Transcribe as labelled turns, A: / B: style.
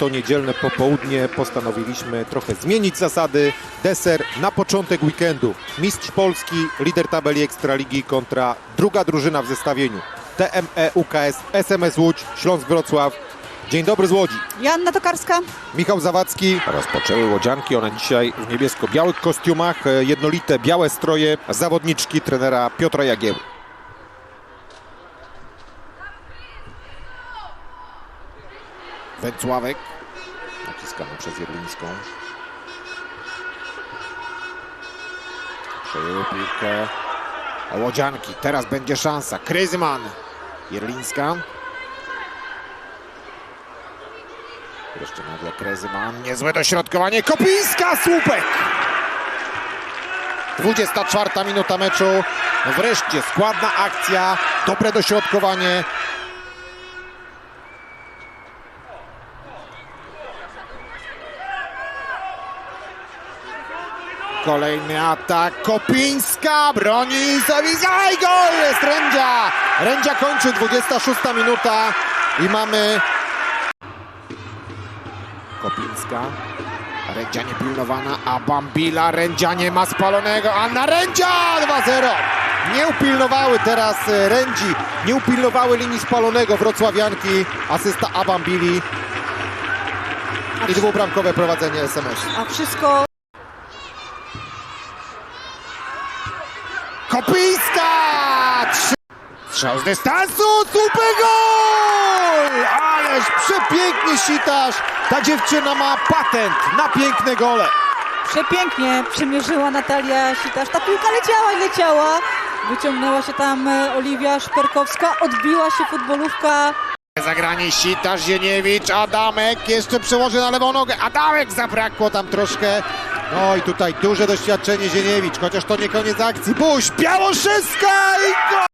A: to niedzielne popołudnie postanowiliśmy trochę zmienić zasady. Deser na początek weekendu. Mistrz Polski, lider tabeli Ekstraligi kontra druga drużyna w zestawieniu. TME UKS, SMS Łódź, Śląsk Wrocław. Dzień dobry z Łodzi.
B: Joanna Tokarska.
A: Michał Zawadzki. Rozpoczęły łodzianki, one dzisiaj w niebiesko-białych kostiumach, e, jednolite białe stroje, zawodniczki trenera Piotra Jagieły. Węcławek, naciskany przez Jedlińską. Przejęły piłkę. Łodzianki, teraz będzie szansa. Kryzman, Jerlińska. Jeszcze nagle Krezyman. Niezłe dośrodkowanie. Kopińska, słupek! 24 minuta meczu. Wreszcie składna akcja. Dobre dośrodkowanie. Kolejny atak. Kopińska broni Zawizaj. Gol! Jest Rędzia. Rędzia kończy 26 minuta i mamy Kopińska. Rędzia niepilnowana, a Bambila. Rędzia nie ma spalonego. Anna Rędzia 2-0. Nie upilnowały teraz e, Rędzi. Nie upilnowały linii spalonego Wrocławianki. Asysta Abambili. I dwubramkowe prowadzenie SMS.
B: A wszystko
A: Kopińska! Trzy... Strzał z dystansu, super gol! Ależ przepięknie sitasz. Ta dziewczyna ma patent na piękne gole.
B: przepięknie przymierzyła Natalia Sitasz. Ta piłka leciała i leciała. Wyciągnęła się tam e, Oliwia Szperkowska, odbiła się futbolówka.
A: Zagranie Sitasz, Zieniewicz, Adamek jeszcze przełoży na lewą nogę. Adamek zabrakło tam troszkę. No i tutaj duże doświadczenie Zieniewicz, chociaż to nie koniec akcji. Buś, Białoszewska i gol!